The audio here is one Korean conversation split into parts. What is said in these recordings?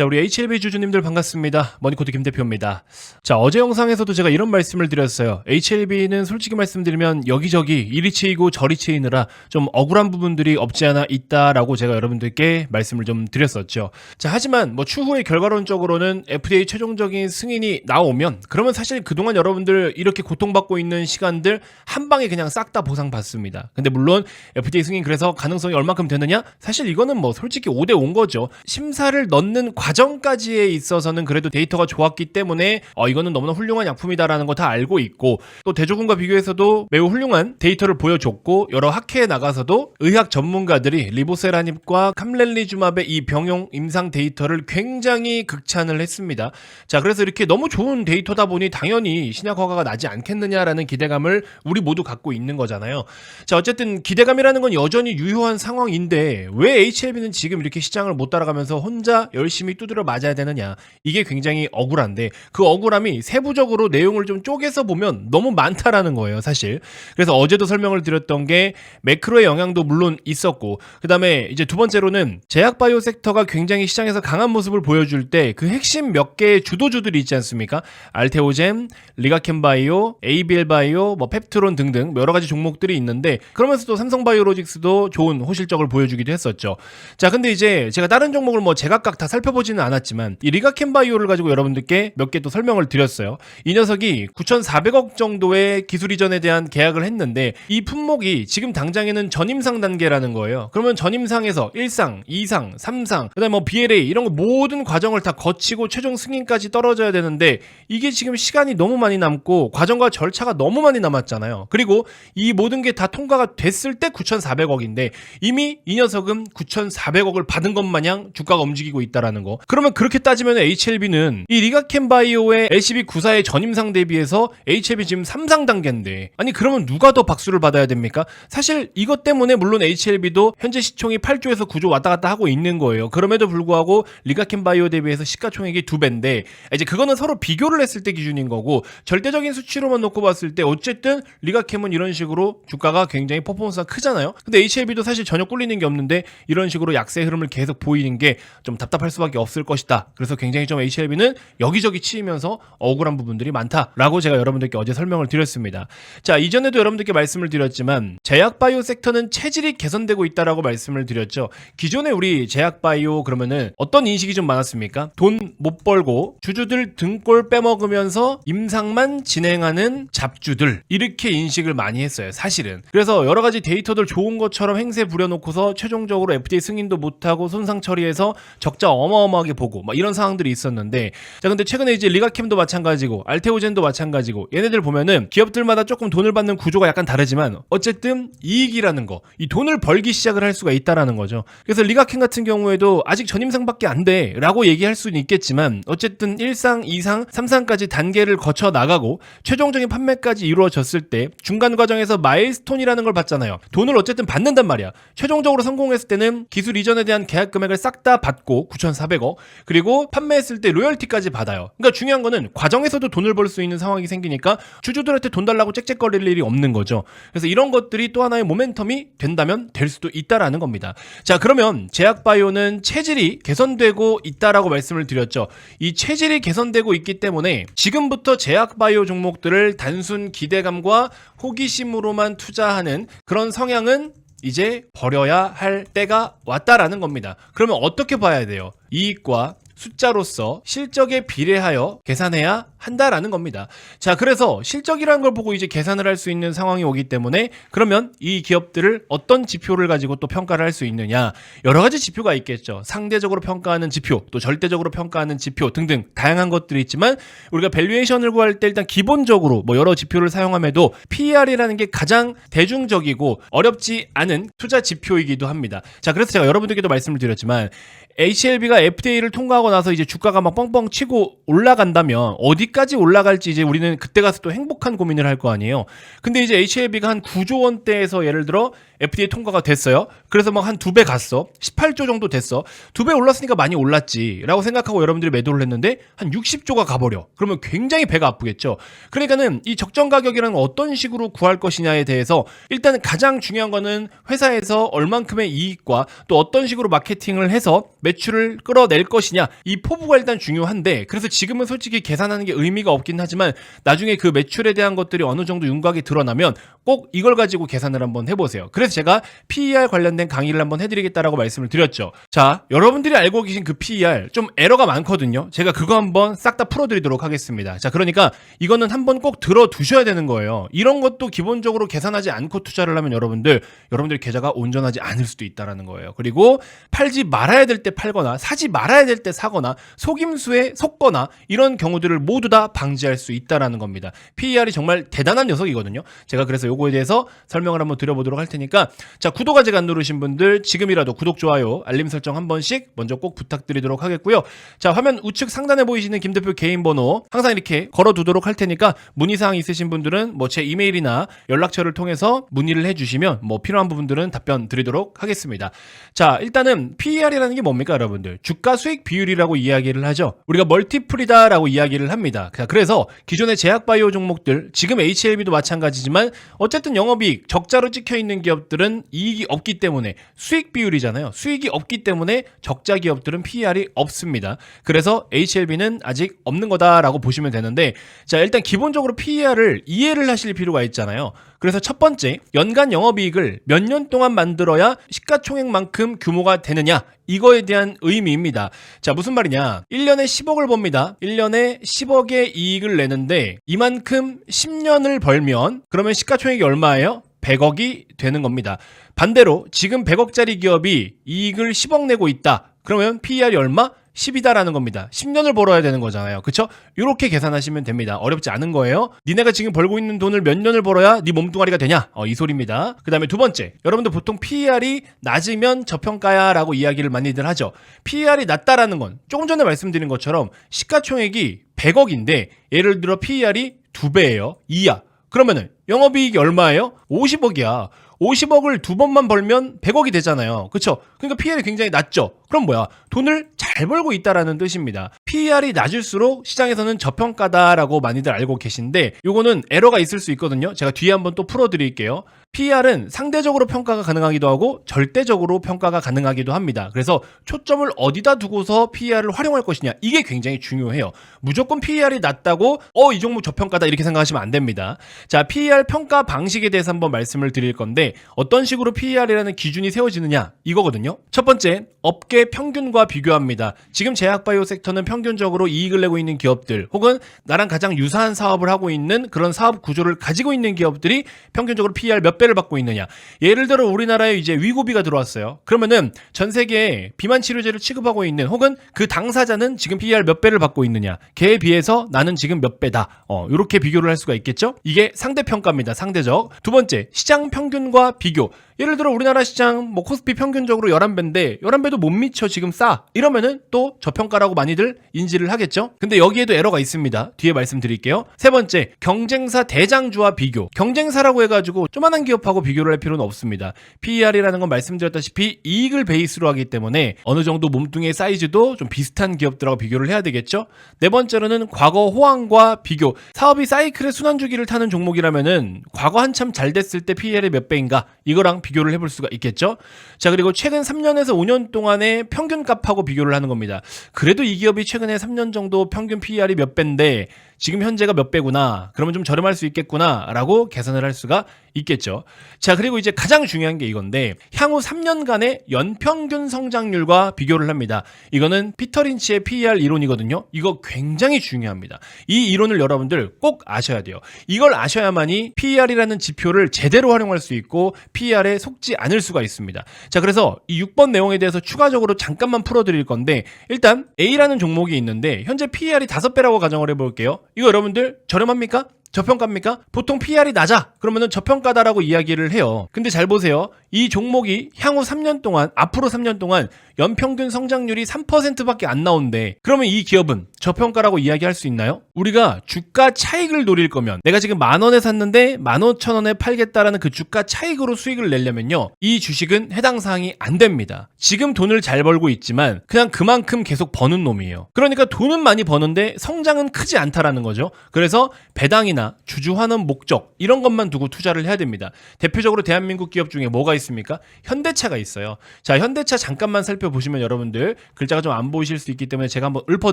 자, 우리 HLB 주주님들 반갑습니다. 머니코드 김 대표입니다. 자, 어제 영상에서도 제가 이런 말씀을 드렸어요. HLB는 솔직히 말씀드리면 여기저기 이리 치이고 저리 치이느라 좀 억울한 부분들이 없지 않아 있다라고 제가 여러분들께 말씀을 좀 드렸었죠. 자, 하지만 뭐 추후에 결과론적으로는 FDA 최종적인 승인이 나오면 그러면 사실 그동안 여러분들 이렇게 고통받고 있는 시간들 한 방에 그냥 싹 다 보상받습니다. 근데 물론 FDA 승인 그래서 가능성이 얼마큼 되느냐? 사실 이거는 뭐 솔직히 5대 5인 거죠. 심사를 넣는 과 정까지에 있어서는 그래도 데이터가 좋았기 때문에 어 이거는 너무나 훌륭한 약품이다라는 거 다 알고 있고 또 대조군과 비교해서도 매우 훌륭한 데이터를 보여줬고 여러 학회에 나가서도 의학 전문가들이 리보세라닙과 캄렐리주맙의 이 병용 임상 데이터를 굉장히 극찬을 했습니다. 자 그래서 이렇게 너무 좋은 데이터다 보니 당연히 신약 허가가 나지 않겠느냐라는 기대감을 우리 모두 갖고 있는 거잖아요. 자 어쨌든 기대감이라는 건 여전히 유효한 상황인데 왜 HLB는 지금 이렇게 시장을 못 따라가면서 혼자 열심히 두드려 맞아야 되느냐. 이게 굉장히 억울한데 그 억울함이 세부적으로 내용을 좀 쪼개서 보면 너무 많다라는 거예요 사실. 그래서 어제도 설명을 드렸던 게 매크로의 영향도 물론 있었고 그 다음에 이제 두 번째로는 제약 바이오 섹터가 굉장히 시장에서 강한 모습을 보여줄 때 그 핵심 몇 개의 주도주들이 있지 않습니까? 알테오젠, 리가켄 바이오, 에이비엘 바이오, 뭐 펩트론 등등 여러 가지 종목들이 있는데 그러면서도 삼성 바이오로직스도 좋은 호실적을 보여주기도 했었죠. 자, 근데 이제 제가 다른 종목을 뭐 제각각 다 살펴보 지는 않았지만 이 리가켄 바이오를 가지고 여러분들께 몇 개 또 설명을 드렸어요. 이 녀석이 9,400억 정도의 기술 이전에 대한 계약을 했는데 이 품목이 지금 당장에는 전임상 단계라는 거예요. 그러면 전임상에서 1상, 2상, 3상, 그다음에 뭐 BLA 이런 거 모든 과정을 다 거치고 최종 승인까지 떨어져야 되는데 이게 지금 시간이 너무 많이 남고 과정과 절차가 너무 많이 남았잖아요. 그리고 이 모든 게 다 통과가 됐을 때 9,400억인데 이미 이 녀석은 9,400억을 받은 것 마냥 주가가 움직이고 있다라는 거. 그러면 그렇게 따지면 HLB는 이 리가켄 바이오의 LCB 94의 전임상 대비해서 HLB 지금 3상 단계인데 아니 그러면 누가 더 박수를 받아야 됩니까? 사실 이것 때문에 물론 HLB도 현재 시총이 8조에서 9조 왔다 갔다 하고 있는 거예요. 그럼에도 불구하고 리가켄 바이오 대비해서 시가총액이 두 배인데 이제 그거는 서로 비교를 했을 때 기준인 거고 절대적인 수치로만 놓고 봤을 때 어쨌든 리가캠은 이런 식으로 주가가 굉장히 퍼포먼스가 크잖아요. 근데 HLB도 사실 전혀 꿀리는 게 없는데 이런 식으로 약세 흐름을 계속 보이는 게 좀 답답할 수밖에 없을 것이다. 그래서 굉장히 좀 HLB는 여기저기 치이면서 억울한 부분들이 많다라고 제가 여러분들께 어제 설명을 드렸습니다. 자, 이전에도 여러분들께 말씀을 드렸지만 제약 바이오 섹터는 체질이 개선되고 있다라고 말씀을 드렸죠. 기존에 우리 제약 바이오 그러면은 어떤 인식이 좀 많았습니까? 돈 못 벌고 주주들 등골 빼먹으면서 임상만 진행하는 잡주들 이렇게 인식을 많이 했어요. 사실은. 그래서 여러 가지 데이터들 좋은 것처럼 행세 부려놓고서 최종적으로 FDA 승인도 못하고 손상 처리해서 적자 어마어마 하게 보고 막 이런 상황들이 있었는데 자 근데 최근에 이제 리가캠도 마찬가지고 알테오젠도 마찬가지고 얘네들 보면은 기업들마다 조금 돈을 받는 구조가 약간 다르지만 어쨌든 이익이라는 거 이 돈을 벌기 시작을 할 수가 있다라는 거죠. 그래서 리가캠 같은 경우에도 아직 전임상밖에 안 돼라고 얘기할 수는 있겠지만 어쨌든 1상, 2상, 3상까지 단계를 거쳐 나가고 최종적인 판매까지 이루어졌을 때 중간 과정에서 마일스톤이라는 걸 받잖아요. 돈을 어쨌든 받는단 말이야. 최종적으로 성공했을 때는 기술 이전에 대한 계약 금액을 싹 다 받고 9,400억 그리고 판매했을 때 로열티까지 받아요. 그러니까 중요한 거는 과정에서도 돈을 벌 수 있는 상황이 생기니까 주주들한테 돈 달라고 짹짹거릴 일이 없는 거죠. 그래서 이런 것들이 또 하나의 모멘텀이 된다면 될 수도 있다라는 겁니다. 자, 그러면 제약 바이오는 체질이 개선되고 있다라고 말씀을 드렸죠. 이 체질이 개선되고 있기 때문에 지금부터 제약 바이오 종목들을 단순 기대감과 호기심으로만 투자하는 그런 성향은 이제 버려야 할 때가 왔다라는 겁니다. 그러면 어떻게 봐야 돼요? 이익과 숫자로서 실적에 비례하여 계산해야 한다라는 겁니다. 자, 그래서 실적이라는 걸 보고 이제 계산을 할 수 있는 상황이 오기 때문에 그러면 이 기업들을 어떤 지표를 가지고 또 평가를 할 수 있느냐. 여러 가지 지표가 있겠죠. 상대적으로 평가하는 지표, 또 절대적으로 평가하는 지표 등등 다양한 것들이 있지만 우리가 밸류에이션을 구할 때 일단 기본적으로 뭐 여러 지표를 사용함에도 PER이라는 게 가장 대중적이고 어렵지 않은 투자 지표이기도 합니다. 자, 그래서 제가 여러분들께도 말씀을 드렸지만 HLB가 FDA를 통과하고 나서 이제 주가가 막 뻥뻥 치고 올라간다면 어디까지 올라갈지 이제 우리는 그때 가서 또 행복한 고민을 할 거 아니에요. 근데 이제 HLB가 한 9조 원대에서 예를 들어 FDA 통과가 됐어요. 그래서 막 한 두 배 갔어. 18조 정도 됐어. 두 배 올랐으니까 많이 올랐지라고 생각하고 여러분들이 매도를 했는데 한 60조가 가버려. 그러면 굉장히 배가 아프겠죠. 그러니까는 이 적정 가격이라는 건 어떤 식으로 구할 것이냐에 대해서 일단 가장 중요한 거는 회사에서 얼만큼의 이익과 또 어떤 식으로 마케팅을 해서 매출을 끌어낼 것이냐 이 포부가 일단 중요한데 그래서 지금은 솔직히 계산하는 게 의미가 없긴 하지만 나중에 그 매출에 대한 것들이 어느 정도 윤곽이 드러나면 꼭 이걸 가지고 계산을 한번 해보세요. 그래서 제가 PER 관련된 강의를 한번 해드리겠다라고 말씀을 드렸죠. 자, 여러분들이 알고 계신 그 PER 좀 에러가 많거든요. 제가 그거 한번 싹 다 풀어드리도록 하겠습니다. 자, 그러니까 이거는 한번 꼭 들어두셔야 되는 거예요. 이런 것도 기본적으로 계산하지 않고 투자를 하면 여러분들 여러분들 계좌가 온전하지 않을 수도 있다라는 거예요. 그리고 팔지 말아야 될 때 팔거나 사지 말아야 될 때 사거나 속임수에 속거나 이런 경우들을 모두 다 방지할 수 있다라는 겁니다. PER이 정말 대단한 녀석이거든요. 제가 그래서 요거에 대해서 설명을 한번 드려보도록 할 테니까 자 구독 아직 안 누르신 분들 지금이라도 구독 좋아요 알림 설정 한 번씩 먼저 꼭 부탁드리도록 하겠고요. 자 화면 우측 상단에 보이시는 김 대표 개인 번호 항상 이렇게 걸어두도록 할 테니까 문의 사항 있으신 분들은 뭐 제 이메일이나 연락처를 통해서 문의를 해주시면 뭐 필요한 부분들은 답변 드리도록 하겠습니다. 자 일단은 PER이라는 게 뭡니까 여러분들 주가 수익 비율이라고 이야기를 하죠. 우리가 멀티플이다라고 이야기를 합니다. 자, 그래서 기존의 제약바이오 종목들 지금 HLB도 마찬가지지만 어쨌든 영업이익 적자로 찍혀 있는 기업들은 이익이 없기 때문에 수익 비율이잖아요. 수익이 없기 때문에 적자 기업들은 PER이 없습니다. 그래서 HLB는 아직 없는 거다라고 보시면 되는데 자 일단 기본적으로 PER을 이해를 하실 필요가 있잖아요. 그래서 첫 번째 연간 영업이익을 몇 년 동안 만들어야 시가총액만큼 규모가 되느냐 이거에 대한 의미입니다. 자, 무슨 말이냐? 1년에 10억을 법니다. 1년에 10억의 이익을 내는데 이만큼 10년을 벌면 그러면 시가총액이 얼마예요? 100억이 되는 겁니다. 반대로 지금 100억짜리 기업이 이익을 10억 내고 있다. 그러면 PER이 얼마? 10이다라는 겁니다. 10년을 벌어야 되는 거잖아요. 그쵸? 이렇게 계산하시면 됩니다. 어렵지 않은 거예요. 니네가 지금 벌고 있는 돈을 몇 년을 벌어야 네 몸뚱아리가 되냐? 어, 이 소리입니다. 그 다음에 두 번째. 여러분들 보통 PER이 낮으면 저평가야 라고 이야기를 많이들 하죠. PER이 낮다라는 건 조금 전에 말씀드린 것처럼 시가총액이 100억인데 예를 들어 PER이 2배예요. 2야. 그러면은 영업이익이 얼마예요? 50억이야. 50억을 두 번만 벌면 100억이 되잖아요. 그쵸? 그러니까 PER이 굉장히 낮죠? 그럼 뭐야? 돈을 잘 벌고 있다라는 뜻입니다. PER이 낮을수록 시장에서는 저평가다라고 많이들 알고 계신데 요거는 에러가 있을 수 있거든요. 제가 뒤에 한번 또 풀어드릴게요. PER은 상대적으로 평가가 가능하기도 하고 절대적으로 평가가 가능하기도 합니다. 그래서 초점을 어디다 두고서 PER을 활용할 것이냐 이게 굉장히 중요해요. 무조건 PER이 낮다고 어 이 종목 저평가다 이렇게 생각하시면 안 됩니다. 자 PER 평가 방식에 대해서 한번 말씀을 드릴 건데 어떤 식으로 PER이라는 기준이 세워지느냐 이거거든요. 첫 번째 업계 평균과 비교합니다. 지금 제약바이오 섹터는 평균적으로 이익을 내고 있는 기업들 혹은 나랑 가장 유사한 사업을 하고 있는 그런 사업 구조를 가지고 있는 기업들이 평균적으로 PER 몇 배를 받고 있느냐. 예를 들어 우리나라에 이제 위고비가 들어왔어요. 그러면은 전 세계에 비만 치료제를 취급하고 있는 혹은 그 당사자는 지금 PER 몇 배를 받고 있느냐. 걔에 비해서 나는 지금 몇 배다. 어, 이렇게 비교를 할 수가 있겠죠? 이게 상대 평가입니다. 상대적. 두 번째, 시장 평균과 비교. 예를 들어 우리나라 시장 뭐 코스피 평균적으로 11배인데 11배도 못 미쳐 지금 싸. 이러면은 또 저평가라고 많이들 인지를 하겠죠? 근데 여기에도 에러가 있습니다. 뒤에 말씀드릴게요. 세 번째, 경쟁사 대장주와 비교. 경쟁사라고 해가지고 조만한 기업하고 비교를 할 필요는 없습니다. PER이라는 건 말씀드렸다시피 이익을 베이스로 하기 때문에 어느 정도 몸뚱이의 사이즈도 좀 비슷한 기업들하고 비교를 해야 되겠죠? 네 번째로는 과거 호황과 비교. 사업이 사이클의 순환주기를 타는 종목이라면은 과거 한참 잘 됐을 때 PER이 몇 배인가? 이거랑 비교를 해볼 수가 있겠죠? 자, 그리고 최근 3년에서 5년 동안의 평균 값하고 비교를 하는 겁니다. 그래도 이 기업이 최근에 3년 정도 평균 PER이 몇 배인데 지금 현재가 몇 배구나. 그러면 좀 저렴할 수 있겠구나. 라고 계산을 할 수가 있겠죠. 자, 그리고 이제 가장 중요한 게 이건데 향후 3년간의 연평균 성장률과 비교를 합니다. 이거는 피터 린치의 PER 이론이거든요. 이거 굉장히 중요합니다. 이 이론을 여러분들 꼭 아셔야 돼요. 이걸 아셔야만이 PER이라는 지표를 제대로 활용할 수 있고 PER에 속지 않을 수가 있습니다. 자, 그래서 이 6번 내용에 대해서 추가적으로 잠깐만 풀어 드릴 건데 일단 A라는 종목이 있는데 현재 PER이 5배라고 가정을 해 볼게요. 이거 여러분들 저렴합니까? 저평가입니까? 보통 PR이 낮아. 그러면은 저평가다라고 이야기를 해요. 근데 잘 보세요. 이 종목이 향후 3년 동안, 앞으로 3년 동안 연평균 성장률이 3%밖에 안 나온대. 그러면 이 기업은 저평가라고 이야기할 수 있나요? 우리가 주가 차익을 노릴 거면 내가 지금 만 원에 샀는데 만 오천 원에 팔겠다라는 그 주가 차익으로 수익을 내려면요. 이 주식은 해당 사항이 안 됩니다. 지금 돈을 잘 벌고 있지만 그냥 그만큼 계속 버는 놈이에요. 그러니까 돈은 많이 버는데 성장은 크지 않다라는 거죠. 그래서 배당이나 주주 환원 목적 이런 것만 두고 투자를 해야 됩니다. 대표적으로 대한민국 기업 중에 뭐가 있습니까? 현대차가 있어요. 자, 현대차 잠깐만 살펴보시면 여러분들 글자가 좀 안 보이실 수 있기 때문에 제가 한번 읊어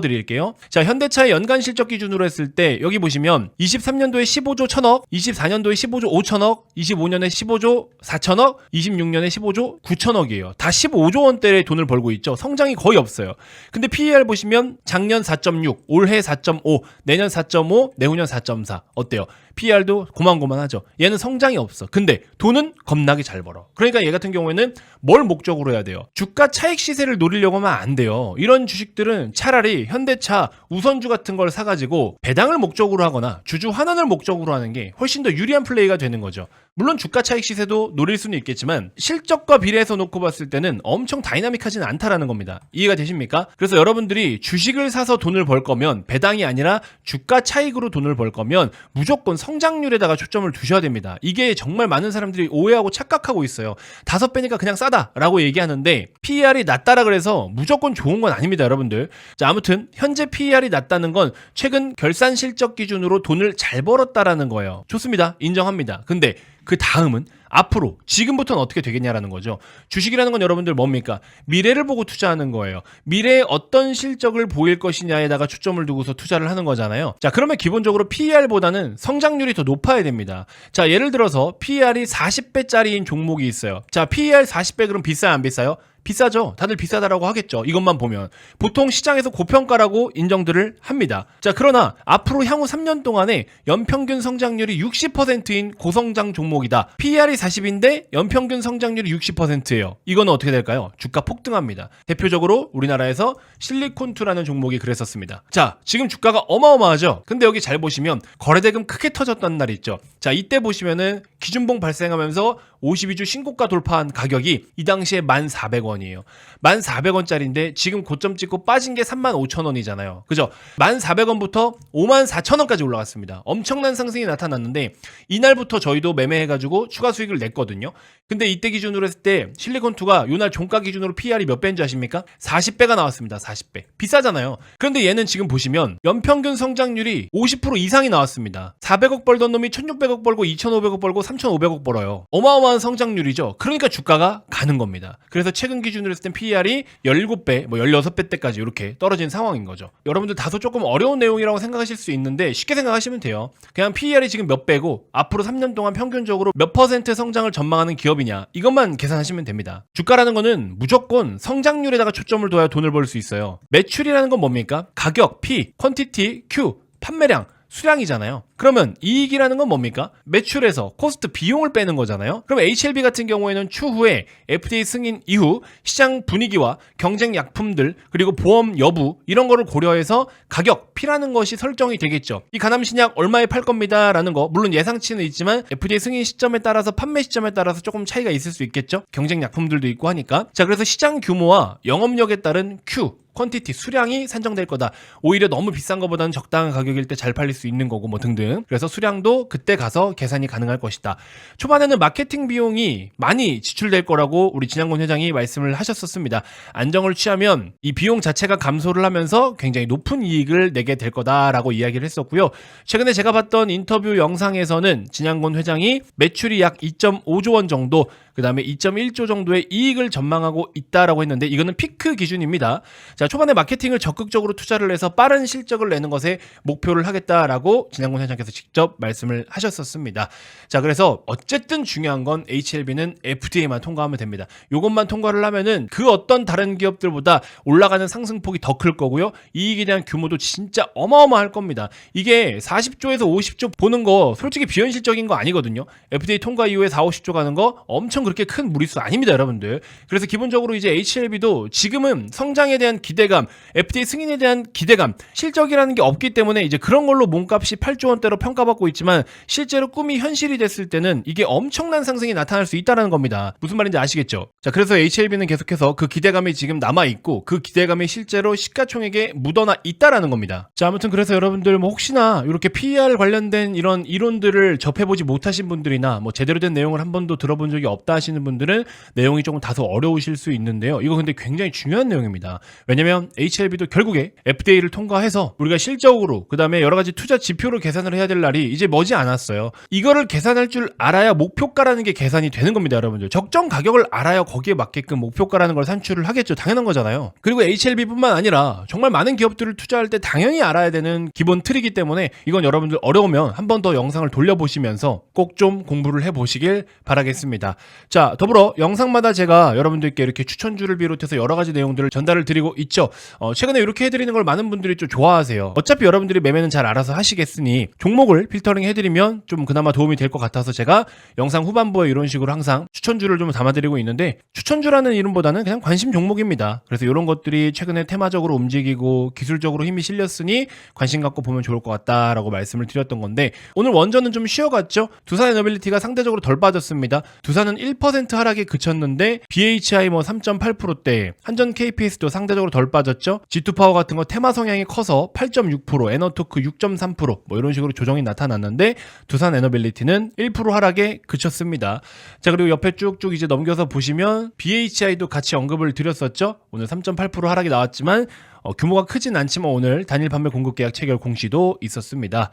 드릴게요. 자, 현대차의 연간 실적 기준으로 했을 때 여기 보시면 23년도에 15조 1000억, 24년도에 15조 5천억, 25년에 15조 4천억, 26년에 15조 9천억이에요. 다 15조 원대의 돈을 벌고 있죠. 성장이 거의 없어요. 근데 PER 보시면 작년 4.6, 올해 4.5, 내년 4.5, 내후년 4.4 어때요? PER도 고만고만하죠. 얘는 성장이 없어. 근데 돈은 겁나게 잘 벌어. 그러니까 얘 같은 경우에는 뭘 목적으로 해야 돼요? 주가 차익 시세를 노리려고 하면 안 돼요. 이런 주식들은 차라리 현대차 우선주 같은 걸 사가지고 배당을 목적으로 하거나 주주 환원을 목적으로 하는 게 훨씬 더 유리한 플레이가 되는 거죠. 물론 주가 차익 시세도 노릴 수는 있겠지만 실적과 비례해서 놓고 봤을 때는 엄청 다이나믹하진 않다라는 겁니다. 이해가 되십니까? 그래서 여러분들이 주식을 사서 돈을 벌 거면 배당이 아니라 주가 차익으로 돈을 벌 거면 무조건 성장률에다가 초점을 두셔야 됩니다. 이게 정말 많은 사람들이 오해하고 착각하고 있어요. 다섯 배니까 그냥 싸다라고 얘기하는데 PER이 낮다라 그래서 무조건 좋은 건 아닙니다, 여러분들. 자, 아무튼 현재 PER이 낮다는 건 최근 결산 실적 기준으로 돈을 잘 벌었다라는 거예요. 좋습니다. 인정합니다. 근데 그 다음은 앞으로 지금부터는 어떻게 되겠냐라는 거죠. 주식이라는 건 여러분들 뭡니까? 미래를 보고 투자하는 거예요. 미래에 어떤 실적을 보일 것이냐에다가 초점을 두고서 투자를 하는 거잖아요. 자, 그러면 기본적으로 PER보다는 성장률이 더 높아야 됩니다. 자, 예를 들어서 PER이 40배짜리인 종목이 있어요. 자, PER 40배 그럼 비싸요, 안 비싸요? 비싸죠. 다들 비싸다라고 하겠죠. 이것만 보면. 보통 시장에서 고평가라고 인정들을 합니다. 자, 그러나 앞으로 향후 3년 동안에 연평균 성장률이 60%인 고성장 종목이다. PER이 40인데 연평균 성장률이 60%예요. 이거는 어떻게 될까요? 주가 폭등합니다. 대표적으로 우리나라에서 실리콘투라는 종목이 그랬었습니다. 자, 지금 주가가 어마어마하죠. 근데 여기 잘 보시면 거래대금 크게 터졌던 날 있죠. 자, 이때 보시면은 기준봉 발생하면서 52주 신고가 돌파한 가격이 이 당시에 1,400원이에요. 1,400원짜리인데 지금 고점 찍고 빠진 게 35,000원이잖아요. 그죠? 1,400원부터 54,000원까지 올라갔습니다. 엄청난 상승이 나타났는데 이날부터 저희도 매매해가지고 추가 수익을 냈거든요. 근데 이때 기준으로 했을 때 실리콘2가 요날 종가 기준으로 PR이 몇 배인지 아십니까? 40배가 나왔습니다. 40배. 비싸잖아요. 그런데 얘는 지금 보시면 연평균 성장률이 50% 이상이 나왔습니다. 400억 벌던 놈이 1,600억 벌고 2,500억 벌고 3,500억 벌어요. 어마어마 한 성장률이죠. 그러니까 주가가 가는 겁니다. 그래서 최근 기준으로 했을 땐 PER이 17배, 뭐 16배 때까지 이렇게 떨어진 상황인 거죠. 여러분들 다소 조금 어려운 내용이라고 생각하실 수 있는데 쉽게 생각하시면 돼요. 그냥 PER이 지금 몇 배고 앞으로 3년 동안 평균적으로 몇 퍼센트 성장을 전망하는 기업이냐 이것만 계산하시면 됩니다. 주가라는 거는 무조건 성장률에다가 초점을 둬야 돈을 벌 수 있어요. 매출이라는 건 뭡니까? 가격, P, 퀀티티, Q, 판매량, 수량이잖아요. 그러면 이익이라는 건 뭡니까? 매출에서 코스트 비용을 빼는 거잖아요. 그럼 HLB 같은 경우에는 추후에 FDA 승인 이후 시장 분위기와 경쟁 약품들 그리고 보험 여부 이런 거를 고려해서 가격 P라는 것이 설정이 되겠죠. 이 간암 신약 얼마에 팔 겁니다라는 거 물론 예상치는 있지만 FDA 승인 시점에 따라서 판매 시점에 따라서 조금 차이가 있을 수 있겠죠. 경쟁 약품들도 있고 하니까. 자, 그래서 시장 규모와 영업력에 따른 Q 퀀티티 수량이 산정될 거다. 오히려 너무 비싼 것보다는 적당한 가격일 때 잘 팔릴 수 있는 거고 뭐 등등. 그래서 수량도 그때 가서 계산이 가능할 것이다. 초반에는 마케팅 비용이 많이 지출될 거라고 우리 진양곤 회장이 말씀을 하셨었습니다. 안정을 취하면 이 비용 자체가 감소를 하면서 굉장히 높은 이익을 내게 될 거다라고 이야기를 했었고요. 최근에 제가 봤던 인터뷰 영상에서는 진양곤 회장이 매출이 약 2.5조 원 정도 그 다음에 2.1조 정도의 이익을 전망하고 있다라고 했는데 이거는 피크 기준입니다. 자, 초반에 마케팅을 적극적으로 투자를 해서 빠른 실적을 내는 것에 목표를 하겠다라고 진양곤 회장께서 직접 말씀을 하셨었습니다. 자, 그래서 어쨌든 중요한 건 HLB는 FDA만 통과하면 됩니다. 이것만 통과를 하면은 그 어떤 다른 기업들보다 올라가는 상승폭이 더 클 거고요. 이익에 대한 규모도 진짜 어마어마할 겁니다. 이게 40조에서 50조 보는 거 솔직히 비현실적인 거 아니거든요. FDA 통과 이후에 4, 50조 가는 거 엄청 그렇게 큰 무리수 아닙니다, 여러분들. 그래서 기본적으로 이제 HLB도 지금은 성장에 대한 기대 감, FDA 승인에 대한 기대감, 실적이라는 게 없기 때문에 이제 그런 걸로 몸값이 8조 원대로 평가받고 있지만 실제로 꿈이 현실이 됐을 때는 이게 엄청난 상승이 나타날 수 있다는 겁니다. 무슨 말인지 아시겠죠? 자, 그래서 HLB는 계속해서 그 기대감이 지금 남아 있고 그 기대감이 실제로 시가총액에 묻어나 있다라는 겁니다. 자, 아무튼 그래서 여러분들 뭐 혹시나 이렇게 PER 관련된 이런 이론들을 접해보지 못하신 분들이나 뭐 제대로 된 내용을 한 번도 들어본 적이 없다 하시는 분들은 내용이 조금 다소 어려우실 수 있는데요. 이거 근데 굉장히 중요한 내용입니다. 왜냐면 왜냐면 HLB도 결국에 FDA를 통과해서 우리가 실적으로 그다음에 여러 가지 투자 지표를 계산을 해야 될 날이 이제 머지 않았어요. 이거를 계산할 줄 알아야 목표가라는 게 계산이 되는 겁니다, 여러분들. 적정 가격을 알아야 거기에 맞게끔 목표가라는 걸 산출을 하겠죠. 당연한 거잖아요. 그리고 HLB뿐만 아니라 정말 많은 기업들을 투자할 때 당연히 알아야 되는 기본 틀이기 때문에 이건 여러분들 어려우면 한 번 더 영상을 돌려보시면서 꼭 좀 공부를 해보시길 바라겠습니다. 자, 더불어 영상마다 제가 여러분들께 이렇게 추천주를 비롯해서 여러 가지 내용들을 전달을 드리고 있죠. 어, 최근에 이렇게 해드리는 걸 많은 분들이 좀 좋아하세요. 어차피 여러분들이 매매는 잘 알아서 하시겠으니 종목을 필터링 해드리면 좀 그나마 도움이 될 것 같아서 제가 영상 후반부에 이런 식으로 항상 추천주를 좀 담아드리고 있는데 추천주라는 이름보다는 그냥 관심 종목입니다. 그래서 이런 것들이 최근에 테마적으로 움직이고 기술적으로 힘이 실렸으니 관심 갖고 보면 좋을 것 같다라고 말씀을 드렸던 건데 오늘 원전은 좀 쉬어갔죠. 두산 에너빌리티가 상대적으로 덜 빠졌습니다. 두산은 1% 하락에 그쳤는데 BHI 뭐 3.8%대 한전 KPS도 상대적으로 덜 빠졌죠. G2 파워 같은 거 테마 성향이 커서 8.6% 에너토크 6.3%뭐 이런 식으로 조정이 나타났는데 두산 에너빌리티는 1% 하락에 그쳤습니다. 자 그리고 옆에 쭉쭉 이제 넘겨서 보시면 BHI도 같이 언급을 드렸었죠. 오늘 3.8% 하락이 나왔지만 어, 규모가 크진 않지만 오늘 단일 판매 공급 계약 체결 공시도 있었습니다.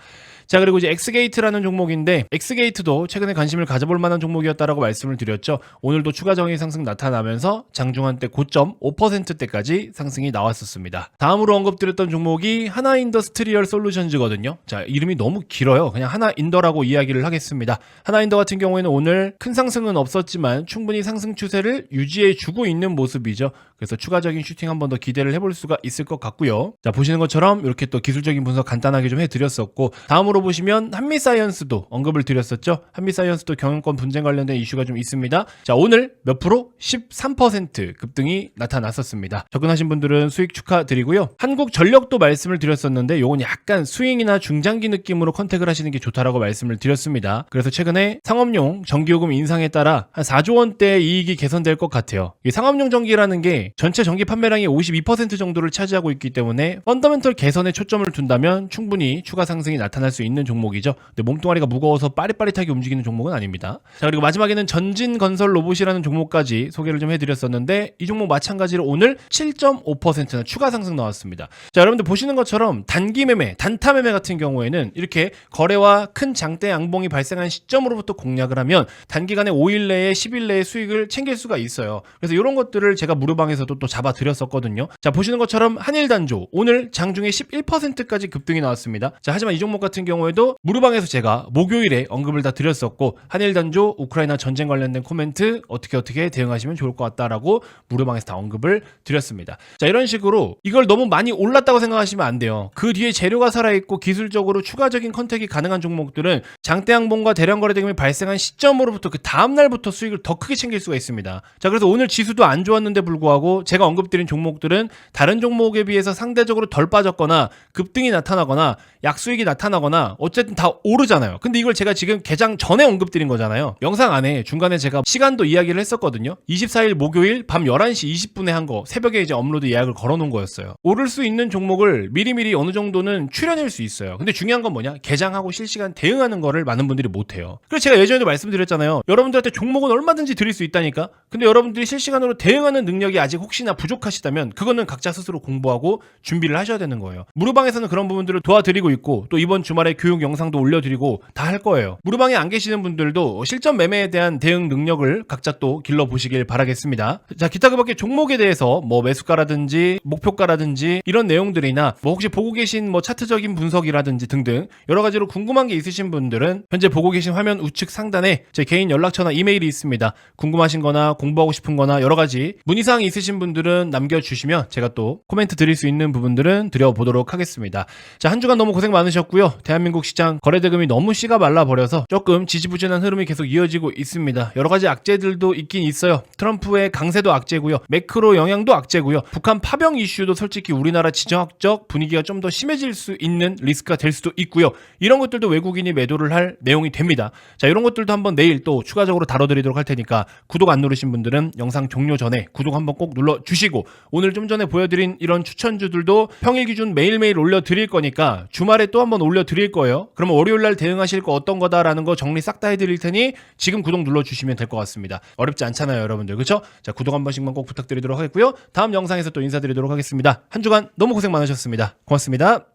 자 그리고 이제 엑스게이트라는 종목인데 엑스게이트도 최근에 관심을 가져볼 만한 종목이었다라고 말씀을 드렸죠. 오늘도 추가 정의 상승 나타나면서 장중한 때 고점 5%대까지 상승이 나왔었습니다. 다음으로 언급드렸던 종목이 하나인더스트리얼 솔루션즈거든요. 자 이름이 너무 길어요. 그냥 하나인더라고 이야기를 하겠습니다. 하나인더 같은 경우에는 오늘 큰 상승은 없었지만 충분히 상승 추세를 유지해 주고 있는 모습이죠. 그래서 추가적인 슈팅 한 번 더 기대를 해볼 수가 있을 것 같고요. 자 보시는 것처럼 이렇게 또 기술적인 분석 간단하게 좀 해드렸었고 다음으로 보시면 한미사이언스도 언급을 드렸었죠. 한미사이언스도 경영권 분쟁 관련된 이슈가 좀 있습니다. 자 오늘 몇 프로? 13% 급등이 나타났었습니다. 접근하신 분들은 수익 축하드리고요. 한국전력도 말씀을 드렸었는데 요건 약간 스윙이나 중장기 느낌으로 컨택을 하시는 게 좋다라고 말씀을 드렸습니다. 그래서 최근에 상업용 전기요금 인상에 따라 한 4조 원대 이익이 개선될 것 같아요. 이 상업용 전기라는 게 전체 전기 판매량의 52% 정도를 차지 하고 있기 때문에 펀더멘털 개선에 초점을 둔다면 충분히 추가 상승이 나타날 수 있는 종목이죠. 근데 몸뚱아리가 무거워서 빠릿빠릿하게 움직이는 종목은 아닙니다. 자 그리고 마지막에는 전진건설 로봇이라는 종목까지 소개를 좀 해드렸었는데 이 종목 마찬가지로 오늘 7.5%나 추가 상승 나왔습니다. 자 여러분들 보시는 것처럼 단기 매매, 단타 매매 같은 경우에는 이렇게 거래와 큰 장대 양봉이 발생한 시점으로부터 공략을 하면 단기간에 5일 내에 10일 내에 수익을 챙길 수가 있어요. 그래서 이런 것들을 제가 무료방에서도 또 잡아 드렸었거든요. 자 보시는 것처럼 한일단조 오늘 장중에 11%까지 급등이 나왔습니다. 자 하지만 이 종목 같은 경우에도 무료방에서 제가 목요일에 언급을 다 드렸었고 한일단조 우크라이나 전쟁 관련된 코멘트 어떻게 어떻게 대응하시면 좋을 것 같다라고 무료방에서 다 언급을 드렸습니다. 자 이런 식으로 이걸 너무 많이 올랐다고 생각하시면 안 돼요. 그 뒤에 재료가 살아있고 기술적으로 추가적인 컨택이 가능한 종목들은 장대 양봉과 대량 거래 대금이 발생한 시점으로부터 그 다음 날부터 수익을 더 크게 챙길 수가 있습니다. 자 그래서 오늘 지수도 안 좋았는데 불구하고 제가 언급드린 종목들은 다른 종목 에 비해서 상대적으로 덜 빠졌거나 급등이 나타나거나 약수익이 나타나거나 어쨌든 다 오르잖아요. 근데 이걸 제가 지금 개장 전에 언급드린 거잖아요. 영상 안에 중간에 제가 시간도 이야기를 했었거든요. 24일 목요일 밤 11시 20분에 한 거 새벽에 이제 업로드 예약을 걸어 놓은 거였어요. 오를 수 있는 종목을 미리미리 어느 정도는 출연할 수 있어요. 근데 중요한 건 뭐냐? 개장하고 실시간 대응하는 거를 많은 분들이 못 해요. 그래서 제가 예전에도 말씀드렸잖아요. 여러분들한테 종목은 얼마든지 드릴 수 있다니까. 근데 여러분들이 실시간으로 대응하는 능력이 아직 혹시나 부족하시다면 그거는 각자 스스로 공부 하고 준비를 하셔야 되는 거예요. 무료방에서는 그런 부분들을 도와드리고 있고 또 이번 주말에 교육 영상도 올려드리고 다 할 거예요. 무료방에 안 계시는 분들도 실전 매매에 대한 대응 능력을 각자 또 길러 보시길 바라겠습니다. 자 기타 그 밖에 종목에 대해서 뭐 매수가라든지 목표가라든지 이런 내용들이나 뭐 혹시 보고 계신 뭐 차트적인 분석이라든지 등등 여러 가지로 궁금한 게 있으신 분들은 현재 보고 계신 화면 우측 상단에 제 개인 연락처나 이메일이 있습니다. 궁금하신 거나 공부하고 싶은 거나 여러 가지 문의사항이 있으신 분들은 남겨주시면 제가 또 코멘트 드릴 수 있는 부분들은 드려보도록 하겠습니다. 자, 한 주간 너무 고생 많으셨고요. 대한민국 시장 거래대금이 너무 씨가 말라버려서 조금 지지부진한 흐름이 계속 이어지고 있습니다. 여러 가지 악재들도 있긴 있어요. 트럼프의 강세도 악재고요. 매크로 영향도 악재고요. 북한 파병 이슈도 솔직히 우리나라 지정학적 분위기가 좀 더 심해질 수 있는 리스크가 될 수도 있고요. 이런 것들도 외국인이 매도를 할 내용이 됩니다. 자, 이런 것들도 한번 내일 또 추가적으로 다뤄드리도록 할 테니까 구독 안 누르신 분들은 영상 종료 전에 구독 한번 꼭 눌러주시고 오늘 좀 전에 보여드린 이런 이런 추천주들도 평일 기준 매일매일 올려드릴 거니까 주말에 또 한번 올려드릴 거예요. 그러면 월요일 날 대응하실 거 어떤 거다라는 거 정리 싹 다 해드릴 테니 지금 구독 눌러주시면 될 것 같습니다. 어렵지 않잖아요, 여러분들. 그렇죠? 자, 구독 한 번씩만 꼭 부탁드리도록 하겠고요. 다음 영상에서 또 인사드리도록 하겠습니다. 한 주간 너무 고생 많으셨습니다. 고맙습니다.